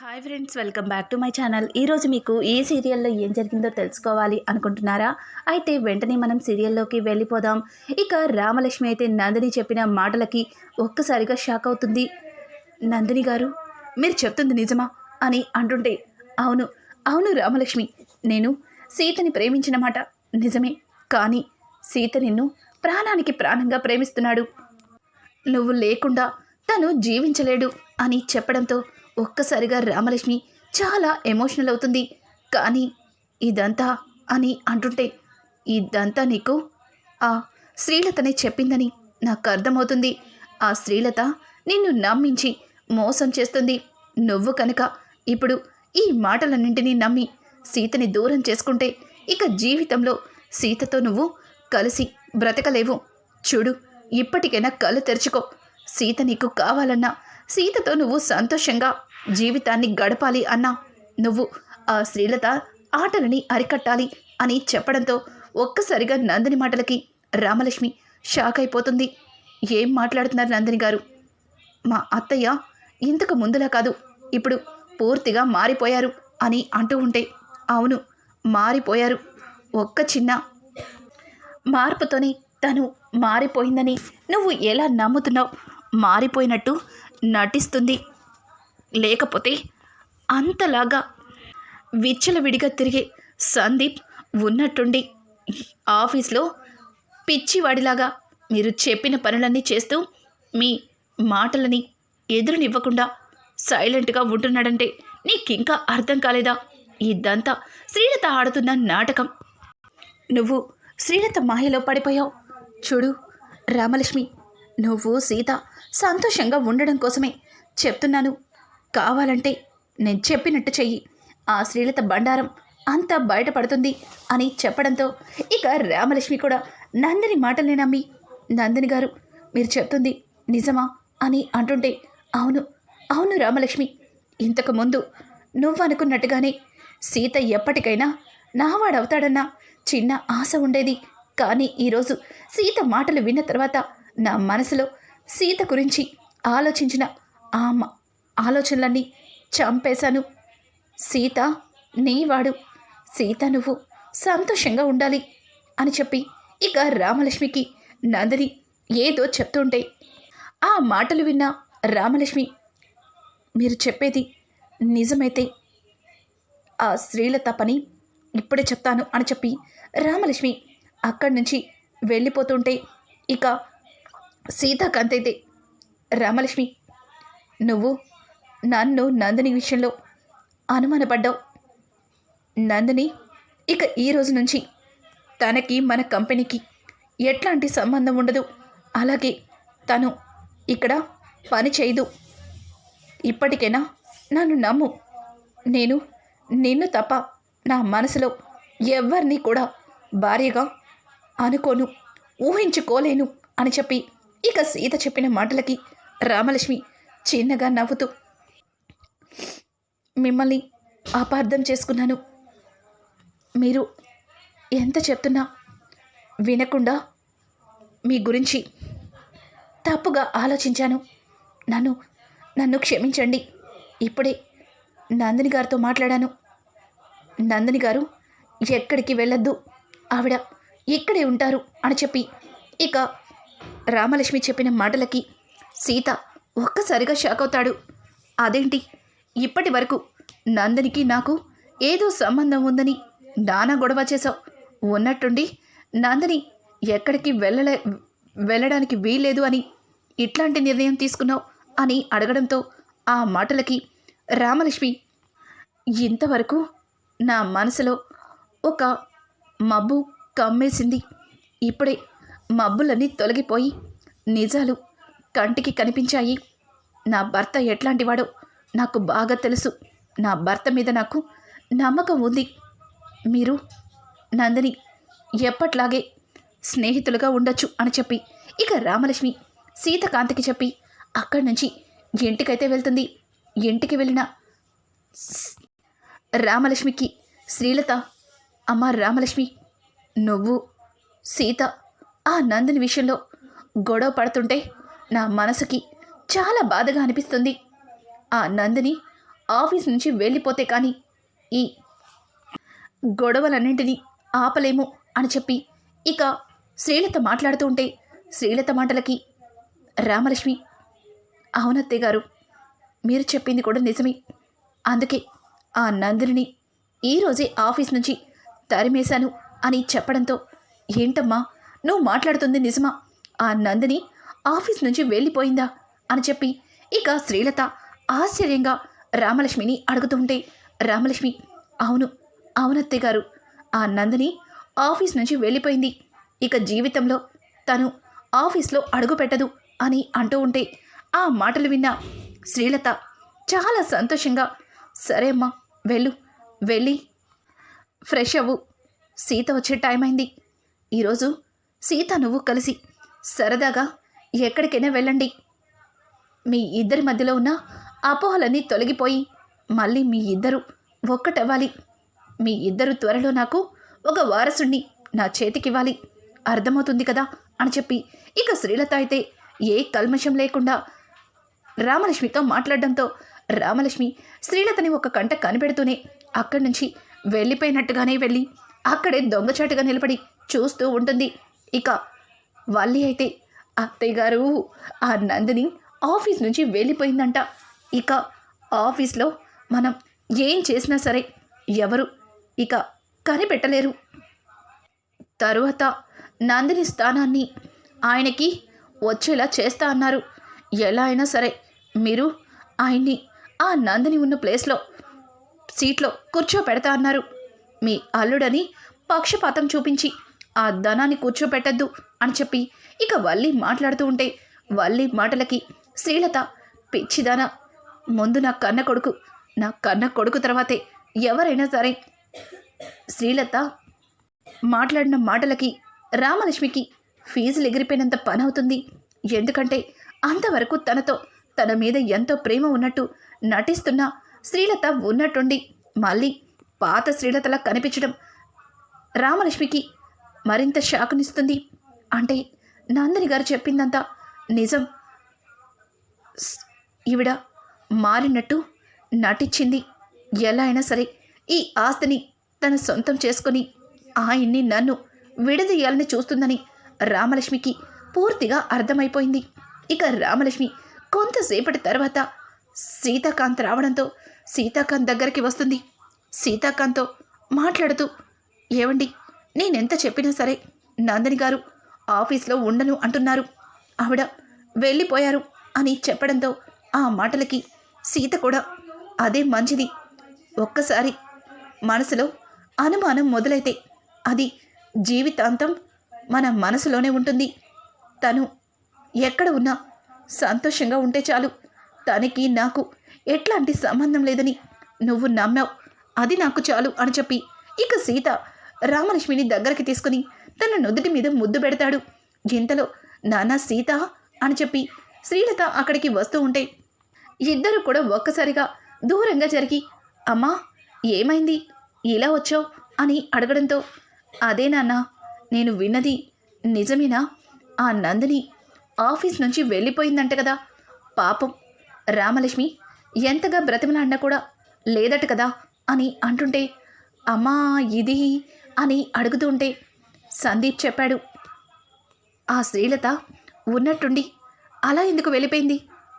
Hi friends welcome back to my channel ఈరోజు మీకు ఏ సీరియల్లో ఏం జరిగిందో తెలుసుకోవాలి అనుకుంటున్నారా? అయితే వెంటనే మనం సీరియల్లోకి వెళ్ళిపోదాం. ఇక రామలక్ష్మి అయితే నందిని చెప్పిన మాటలకి ఒక్కసారిగా షాక్ అవుతుంది. నందిని గారు మీరు చెప్తుంది నిజమా? అని అంటుంటే అవును అవును రామలక్ష్మి నేను సీతని ప్రేమించిన మాట నిజమే కానీ సీత నిన్ను ప్రాణానికి ప్రాణంగా ప్రేమిస్తున్నాడు. నువ్వు లేకుండా తను జీవించలేడు అని చెప్పడంతో ఒక్కసారిగా రామలక్ష్మి చాలా ఎమోషనల్ అవుతుంది. కానీ ఇదంతా అని అంటుంటే ఇదంతా నీకు? ఆ శ్రీలతనే చెప్పిందని నాకు అర్థమవుతుంది. ఆ శ్రీలత నిన్ను నమ్మించి మోసం చేస్తుంది. నువ్వు కనుక ఇప్పుడు ఈ మాటలన్నింటినీ నమ్మి సీతని దూరం చేసుకుంటే ఇక జీవితంలో సీతతో నువ్వు కలిసి బ్రతకలేవు. చూడు ఇప్పటికైనా కళ్ళు తెరుచుకో. సీత నీకు కావాలన్నా సీతతో నువ్వు సంతోషంగా జీవితాన్ని గడపాలి అన్నా. నువ్వు ఆ శ్రీలత ఆటలని అరికట్టాలి అని చెప్పడంతో ఒక్కసారిగా నందిని మాటలకి రామలక్ష్మి షాక్ అయిపోతుంది. ఏం మాట్లాడుతున్నారు నందిని గారు? మా అత్తయ్య ఇంతకు ముందులా కాదు ఇప్పుడు పూర్తిగా మారిపోయారు అని అంటూ ఉంటే అవును మారిపోయారు. ఒక్క చిన్న మార్పుతోనే తను మారిపోయిందని నువ్వు ఎలా నమ్ముతున్నావు? మారిపోయినట్టు నటిస్తుంది. లేకపోతే అంతలాగా విచ్చలవిడిగా తిరిగే సందీప్ ఉన్నట్టుండి ఆఫీస్లో పిచ్చివాడిలాగా మీరు చెప్పిన పనులన్నీ చేస్తూ మీ మాటలని ఎదురునివ్వకుండా సైలెంట్గా ఉంటున్నాడంటే నీకింకా అర్థం కాలేదా? ఇదంతా శ్రీలత ఆడుతున్న నాటకం. నువ్వు శ్రీలత మాయలో పడిపోయావు. చూడు రామలక్ష్మి నువ్వు సీత సంతోషంగా ఉండడం కోసమే చెప్తున్నాను. కావాలంటే నేను చెప్పినట్టు చెయ్యి. ఆ శ్రీలత బండారం అంతా బయటపడుతుంది అని చెప్పడంతో ఇక రామలక్ష్మి కూడా నందిని మాటల్ని నమ్మి నందిని గారు మీరు చెప్తుంది నిజమా? అని అంటుంటే అవును అవును రామలక్ష్మి. ఇంతకు ముందు నువ్వు అనుకున్నట్టుగానే సీత ఎప్పటికైనా నావాడవుతాడన్న చిన్న ఆశ ఉండేది. కానీ ఈరోజు సీత మాటలు విన్న తర్వాత నా మనసులో సీత గురించి ఆలోచించిన ఆ ఆలోచనలన్నీ చంపేశాను. సీత నీవాడు సీత నువ్వు సంతోషంగా ఉండాలి అని చెప్పి ఇక రామలక్ష్మికి నందిని ఏదో చెప్తుంటే ఆ మాటలు విన్న రామలక్ష్మి మీరు చెప్పేది నిజమైతే ఆ స్త్రీల తపని ఇప్పుడే చెప్తాను అని చెప్పి రామలక్ష్మి అక్కడి నుంచి వెళ్ళిపోతుంటే ఇక సీతాకాంతైతే రామలక్ష్మి నువ్వు నన్ను నందిని విషయంలో అనుమానపడ్డావు. నందిని ఇక ఈ రోజు నుంచి తనకి మన కంపెనీకి ఎట్లాంటి సంబంధం ఉండదు. అలాగే తను ఇక్కడ పని చేయదు. ఇప్పటికైనా నన్ను నమ్ము. నేను నిన్ను తప్ప నా మనసులో ఎవరిని కూడా భార్యగా అనుకోను ఊహించుకోలేను అని చెప్పి ఇక సీత చెప్పిన మాటలకి రామలక్ష్మి చిన్నగా నవ్వుతూ మిమ్మల్ని అపార్థం చేసుకున్నాను. మీరు ఎంత చెప్తున్నా వినకుండా మీ గురించి తప్పుగా ఆలోచించాను. నన్ను నన్ను క్షమించండి. ఇప్పుడే నందిని గారితో మాట్లాడాను. నందిని గారు ఎక్కడికి వెళ్ళొద్దు. ఆవిడ ఇక్కడే ఉంటారు అని చెప్పి ఇక రామలక్ష్మి చెప్పిన మాటలకి సీత ఒక్కసారిగా షాక్ అవుతాడు. అదేంటి? ఇప్పటి వరకు నందనికి నాకు ఏదో సంబంధం ఉందని నానా గొడవ చేశావు. ఉన్నట్టుండి నందని ఎక్కడికి వెళ్ళలే వెళ్ళడానికి వీల్లేదు అని ఇట్లాంటి నిర్ణయం తీసుకున్నావు అని అడగడంతో ఆ మాటలకి రామలక్ష్మి ఇంతవరకు నా మనసులో ఒక మబ్బు కమ్మేసింది. ఇప్పుడే మబ్బులన్నీ తొలగిపోయి నిజాలు కంటికి కనిపించాయి. నా భర్త ఎట్లాంటివాడో నాకు బాగా తెలుసు. నా భర్త మీద నాకు నమ్మకం ఉంది. మీరు నందిని ఎప్పట్లాగే స్నేహితులుగా ఉండొచ్చు అని చెప్పి ఇక రామలక్ష్మి సీతకాంతికి చెప్పి అక్కడి నుంచి ఇంటికైతే వెళ్తుంది. ఇంటికి వెళ్ళిన రామలక్ష్మికి శ్రీలత అమ్మ రామలక్ష్మి నువ్వు సీత ఆ నందిని విషయంలో గొడవ పడుతుంటే నా మనసుకి చాలా బాధగా అనిపిస్తుంది. ఆ నందిని ఆఫీస్ నుంచి వెళ్ళిపోతే కానీ ఈ గొడవలన్నింటినీ ఆపలేము అని చెప్పి ఇక శ్రీలత మాట్లాడుతూ ఉంటే శ్రీలత మాటలకి రామలక్ష్మి అవునత్తయ్య గారు మీరు చెప్పింది కూడా నిజమే. అందుకే ఆ నందిని ఈరోజే ఆఫీస్ నుంచి తరిమేశాను అని చెప్పడంతో ఏంటమ్మా నువ్వు మాట్లాడుతుంది నిజమా? ఆ నందిని ఆఫీస్ నుంచి వెళ్ళిపోయిందా? అని చెప్పి ఇక శ్రీలత ఆశ్చర్యంగా రామలక్ష్మిని అడుగుతుంటే రామలక్ష్మి అవును అవునత్తయ్య గారు ఆ నందిని ఆఫీస్ నుంచి వెళ్ళిపోయింది. ఇక జీవితంలో తను ఆఫీస్లో అడుగు పెట్టదు అని అంటూ ఉంటే ఆ మాటలు విన్న శ్రీలత చాలా సంతోషంగా సరే అమ్మా వెళ్ళు వెళ్ళి ఫ్రెష్ అవ్వు సీత వచ్చే టైం అయింది. ఈరోజు సీత నువ్వు కలిసి సరదాగా ఎక్కడికైనా వెళ్ళండి. మీ ఇద్దరి మధ్యలో ఉన్న అపోహలన్నీ తొలగిపోయి మళ్ళీ మీ ఇద్దరు ఒక్కటవ్వాలి. మీ ఇద్దరు త్వరలో నాకు ఒక వారసుణ్ణి నా చేతికివ్వాలి. అర్థమవుతుంది కదా అని చెప్పి ఇక శ్రీలత అయితే ఏ కల్మషం లేకుండా రామలక్ష్మితో మాట్లాడడంతో రామలక్ష్మి శ్రీలతని ఒక కంట కనిపెడుతూనే అక్కడి నుంచి వెళ్ళిపోయినట్టుగానే వెళ్ళి అక్కడే దొంగచాటుగా నిలబడి చూస్తూ ఉంటుంది. ఇక వల్లి అయితే అత్తయ్య గారు ఆ నందిని ఆఫీస్ నుంచి వెళ్ళిపోయిందంట. ఇక ఆఫీస్లో మనం ఏం చేసినా సరే ఎవరు ఇక కనిపెట్టలేరు. తరువాత నందిని స్థానాన్ని ఆయనకి వచ్చేలా చేస్తా అన్నారు. ఎలా అయినా సరే మీరు ఆయన్ని ఆ నందిని ఉన్న ప్లేస్లో సీట్లో కూర్చోపెడతా అన్నారు. మీ అల్లుడని పక్షపాతం చూపించి ఆ ధనాన్ని కూర్చోపెట్టద్దు అని చెప్పి ఇక వల్లి మాట్లాడుతూ ఉంటే వల్లి మాటలకి శ్రీలత పిచ్చిదాన ముందు నా కన్న కొడుకు నా కన్న కొడుకు తర్వాతే ఎవరైనా సరే శ్రీలత మాట్లాడిన మాటలకి రామలక్ష్మికి ఫీజులు ఎగిరిపోయినంత పని అవుతుంది ఎందుకంటే అంతవరకు తనతో తన మీద ఎంతో ప్రేమ ఉన్నట్టు నటిస్తున్న శ్రీలత ఉన్నట్టుండి మళ్ళీ పాత శ్రీలతలా కనిపించడం రామలక్ష్మికి మరింత షాకునిస్తుంది. అంటే నందిని గారు చెప్పిందంతా నిజం. ఈవిడ మారినట్టు నటించింది. ఎలా అయినా సరే ఈ ఆస్తిని తన సొంతం చేసుకొని ఆయన్ని నన్ను విడదీయాలని చూస్తుందని రామలక్ష్మికి పూర్తిగా అర్థమైపోయింది. ఇక రామలక్ష్మి కొంతసేపటి తర్వాత సీతాకాంత్ రావడంతో సీతాకాంత్ దగ్గరికి వస్తుంది. సీతాకాంత్తో మాట్లాడుతూ ఏవండి నేనెంత చెప్పినా సరే నందిని గారు ఆఫీస్లో ఉండను అంటున్నారు. ఆవిడ వెళ్ళిపోయారు అని చెప్పడంతో ఆ మాటలకి సీత కూడా అదే మంచిది. ఒక్కసారి మనసులో అనుమానం మొదలైతే అది జీవితాంతం మన మనసులోనే ఉంటుంది. తను ఎక్కడ ఉన్నా సంతోషంగా ఉంటే చాలు. తనకి నాకు ఎట్లాంటి సంబంధం లేదని నువ్వు నమ్మావు. అది నాకు చాలు అని చెప్పి ఇక సీత రామలక్ష్మిని దగ్గరికి తీసుకుని తన నుదుటి మీద ముద్దు పెడతాడు. ఇంతలో నాన్న సీత అని చెప్పి శ్రీలత అక్కడికి వస్తూ ఉంటే ఇద్దరు కూడా ఒక్కసారిగా దూరంగా జరిగి అమ్మా ఏమైంది? ఇలా వచ్చావు? అని అడగడంతో అదే నాన్న నేను విన్నది నిజమేనా? ఆ నందిని ఆఫీస్ నుంచి వెళ్ళిపోయిందంట కదా. పాపం రామలక్ష్మి ఎంతగా బ్రతిమలాడినా కూడా లేదట కదా అని అంటుంటే అమ్మా ఇది అని అడుగుతుంటే సందీప్ చెప్పాడు. ఆ శ్రీలత ఉన్నట్టుండి. అలా ఎందుకు వెళ్ళిపోయింది?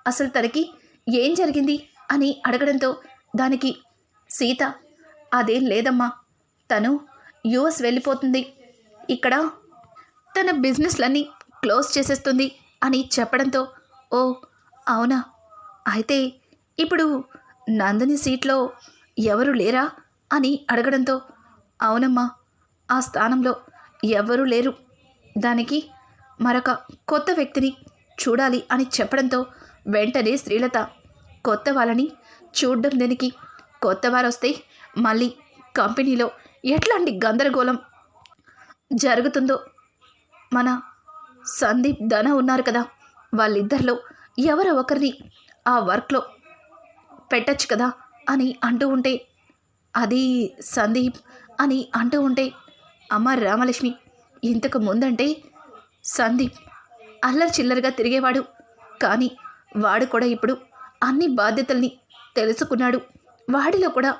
అసలు తనకి ఏం జరిగింది? అని అడగడంతో దానికి సీత అదేం లేదమ్మా. తను యుఎస్ వెళ్ళిపోతుంది. ఇక్కడ తన బిజినెస్లన్నీ క్లోజ్ చేసేస్తుంది అని చెప్పడంతో ఓ అవునా? అయితే ఇప్పుడు నందిని సీట్లో ఎవరు లేరా? అని అడగడంతో అవునమ్మా. ఆ స్థానంలో ఎవరూ లేరు. దానికి మరొక కొత్త వ్యక్తిని చూడాలి అని చెప్పడంతో వెంటనే శ్రీలత కొత్త వాళ్ళని చూడడం దీనికి? కొత్త వారు వస్తే మళ్ళీ కంపెనీలో ఎట్లాంటి గందరగోళం జరుగుతుందో? మన సందీప్ ధన ఉన్నారు కదా. వాళ్ళిద్దరిలో ఎవరో ఒకరిని ఆ వర్క్లో పెట్టచ్చు కదా అని అంటూ ఉంటే అది సందీప్ అని అంటూ ఉంటే అమ్మ రామలక్ష్మి ఇంతకు ముందంటే సందీప్ అల్లరి చిల్లరగా తిరిగేవాడు. కానీ వాడు కూడా ఇప్పుడు అన్ని బాధ్యతల్ని తెలుసుకున్నాడు. వాడిలో కూడా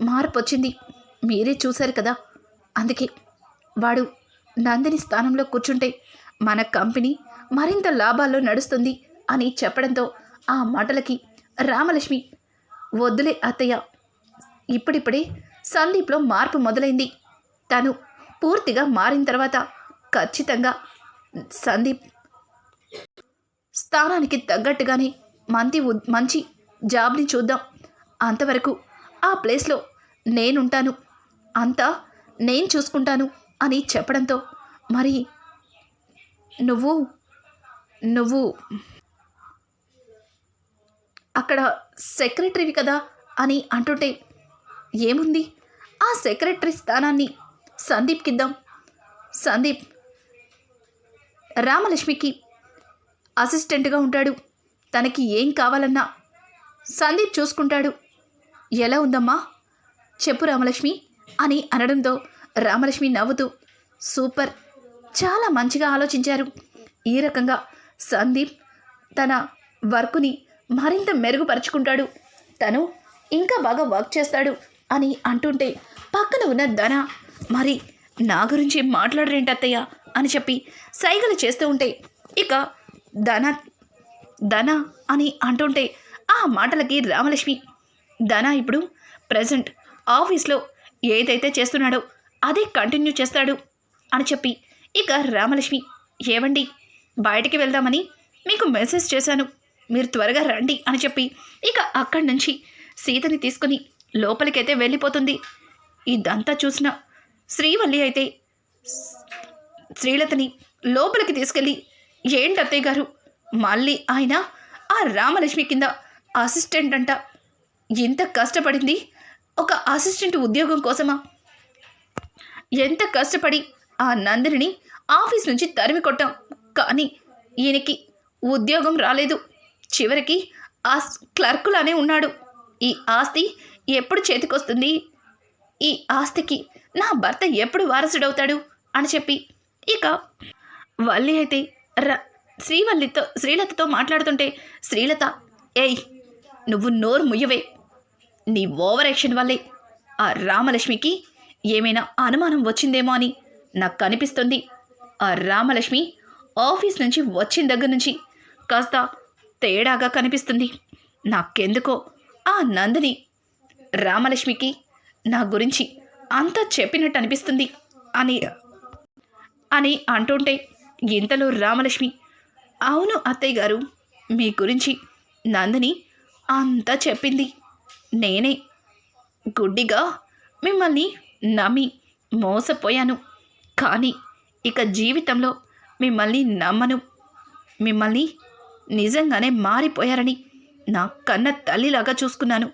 మార్పు వచ్చింది మీరే చూశారు కదా? అందుకే వాడు నందిని స్థానంలో కూర్చుంటే మన కంపెనీ మరింత లాభాల్లో నడుస్తుంది అని చెప్పడంతో ఆ మాటలకి రామలక్ష్మి వద్దులే అత్తయ్య ఇప్పుడిప్పుడే సందీప్లో మార్పు మొదలైంది. తను పూర్తిగా మారిన తర్వాత ఖచ్చితంగా సందీప్ స్థానానికి తగ్గట్టుగానే మంచి మంచి జాబ్ని చూద్దాం. అంతవరకు ఆ ప్లేస్లో నేనుంటాను. అంతా నేను చూసుకుంటాను అని చెప్పడంతో మరి నువ్వు నువ్వు అక్కడ సెక్రటరీవి కదా అని అంటుంటే ఏముంది? ఆ సెక్రటరీ స్థానాన్ని సందీప్కిద్దాం సందీప్ రామలక్ష్మికి అసిస్టెంట్గా ఉంటాడు. తనకి ఏం కావాలన్నా సందీప్ చూసుకుంటాడు. ఎలా ఉందమ్మా? చెప్పు రామలక్ష్మి అని అనడంతో రామలక్ష్మి నవ్వుతూ సూపర్ చాలా మంచిగా ఆలోచించారు. ఈ రకంగా సందీప్ తన వర్కుని మరింత మెరుగుపరుచుకుంటాడు. తను ఇంకా బాగా వర్క్ చేస్తాడు అని అంటుంటే పక్కన ఉన్న ధన మరి నా గురించి మాట్లాడరేంటి అత్తయ్య? అని చెప్పి సైగలు చేస్తూ ఉంటే ఇక ధన ధన అని అంటుంటే ఆ మాటలకి రామలక్ష్మి ధన ఇప్పుడు ప్రజెంట్ ఆఫీస్లో ఏదైతే చేస్తున్నాడో అదే కంటిన్యూ చేస్తాడు అని చెప్పి ఇక రామలక్ష్మి ఏవండి బయటికి వెళ్దామని మీకు మెసేజ్ చేశాను మీరు త్వరగా రండి అని చెప్పి ఇక అక్కడి నుంచి సీతని తీసుకుని లోపలికైతే వెళ్ళిపోతుంది. ఇదంతా చూసిన శ్రీవల్లి అయితే శ్రీలతని లోపలికి తీసుకెళ్ళి ఏంటి అత్తయ్య గారు? మళ్ళీ ఆయన ఆ రామలక్ష్మి కింద అసిస్టెంట్ అంట. ఎంత కష్టపడింది? ఒక అసిస్టెంట్ ఉద్యోగం కోసమా? ఎంత కష్టపడి ఆ నందిని ఆఫీస్ నుంచి తరిమి కొట్టాం. కానీ ఈయనకి ఉద్యోగం రాలేదు. చివరికి ఆ క్లర్కులానే ఉన్నాడు. ఈ ఆస్తి ఎప్పుడు చేతికొస్తుంది? ఈ ఆస్తికి నా భర్త ఎప్పుడు వారసుడవుతాడు? అని చెప్పి. ఇక వల్లి అయితే ర శ్రీవల్లితో శ్రీలతతో మాట్లాడుతుంటే శ్రీలత ఏయ్ నువ్వు నోరు ముయ్యవే. నీ ఓవర్ యాక్షన్ వల్లే ఆ రామలక్ష్మికి ఏమైనా అనుమానం వచ్చిందేమో అని నాకు కనిపిస్తుంది. ఆ రామలక్ష్మి ఆఫీస్ నుంచి వచ్చిన దగ్గర నుంచి కాస్త తేడాగా కనిపిస్తుంది. నాకెందుకో ఆ నందిని రామలక్ష్మికి నా గురించి అంతా చెప్పినట్టు అనిపిస్తుంది అని అని అంటుంటే ఇంతలో రామలక్ష్మి అవును అత్తయ్య గారు మీ గురించి నందిని అంతా చెప్పింది. నేనే గుడ్డిగా మిమ్మల్ని నమ్మి మోసపోయాను. కానీ ఇక జీవితంలో మిమ్మల్ని నమ్మను. మిమ్మల్ని నిజంగానే మారిపోయారని నా కన్న తల్లిలాగా చూసుకున్నాను.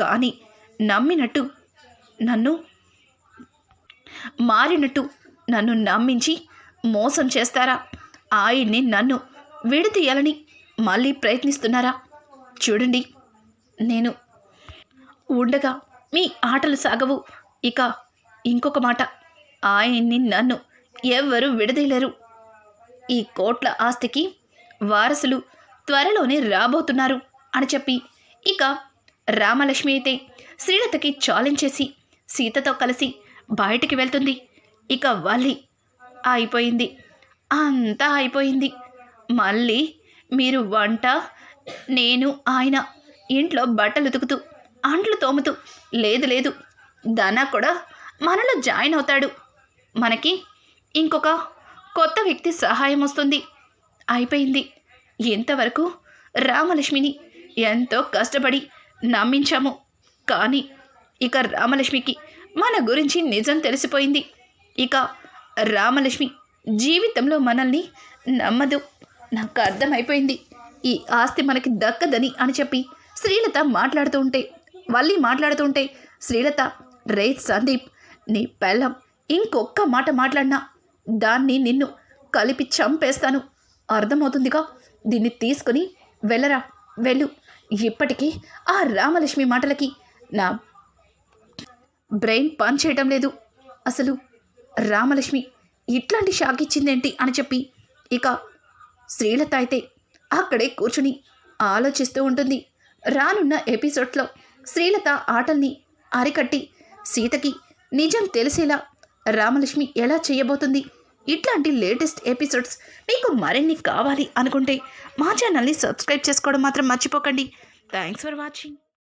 కానీ నమ్మినట్టు నన్ను మారినట్టు నన్ను నమ్మించి మోసం చేస్తారా? ఆయన్ని నన్ను విడతీయాలని మళ్ళీ ప్రయత్నిస్తున్నారా? చూడండి నేను ఉండగా మీ ఆటలు సాగవు. ఇక ఇంకొక మాట ఆయన్ని నన్ను ఎవ్వరూ విడదీయలేరు. ఈ కోట్ల ఆస్తికి వారసులు త్వరలోనే రాబోతున్నారు అని చెప్పి ఇక రామలక్ష్మి అయితే శ్రీలతకి ఛాలెంజ్ చేసి సీతతో కలిసి బయటికి వెళ్తుంది. ఇక వలి అయిపోయింది. అంతా అయిపోయింది. మళ్ళీ మీరు వంట నేను ఆయన ఇంట్లో బట్టలు ఉతుకుతూ అంట్లు తోముతూ లేదు లేదు ధన కూడా మనలో జాయిన్ అవుతాడు. మనకి ఇంకొక కొత్త వ్యక్తి సహాయం వస్తుంది. అయిపోయింది. ఇంతవరకు రామలక్ష్మిని ఎంతో కష్టపడి నమ్మించాము. కానీ ఇక రామలక్ష్మికి మన గురించి నిజం తెలిసిపోయింది. ఇక రామలక్ష్మి జీవితంలో మనల్ని నమ్మదు. నాకు అర్థమైపోయింది. ఈ ఆస్తి మనకి దక్కదని అని చెప్పి శ్రీలత మాట్లాడుతూ ఉంటే వల్లి మాట్లాడుతుంటే శ్రీలత రే సందీప్ నీ పెళ్ళం ఇంకొక్క మాట మాట్లాడినా దాన్ని నిన్ను కలిపి చంపేస్తాను. అర్థమవుతుందిగా? దీన్ని తీసుకుని వెళ్ళరా? వెళ్ళు. ఇప్పటికీ ఆ రామలక్ష్మి మాటలకి నా బ్రెయిన్ పని చేయడం లేదు. అసలు రామలక్ష్మి ఇట్లాంటి షాక్ ఇచ్చిందేంటి అని చెప్పి ఇక శ్రీలత అయితే అక్కడే కూర్చుని ఆలోచిస్తూ ఉంటుంది. రానున్న ఎపిసోడ్లో శ్రీలత ఆటల్ని అరికట్టి సీతకి నిజం తెలిసేలా రామలక్ష్మి ఎలా చేయబోతుంది? ఇట్లాంటి లేటెస్ట్ ఎపిసోడ్స్ మీకు మరిన్ని కావాలి అనుకుంటే మా ఛానల్ని సబ్స్క్రైబ్ చేసుకోవడం మాత్రం మర్చిపోకండి. Thanks for watching.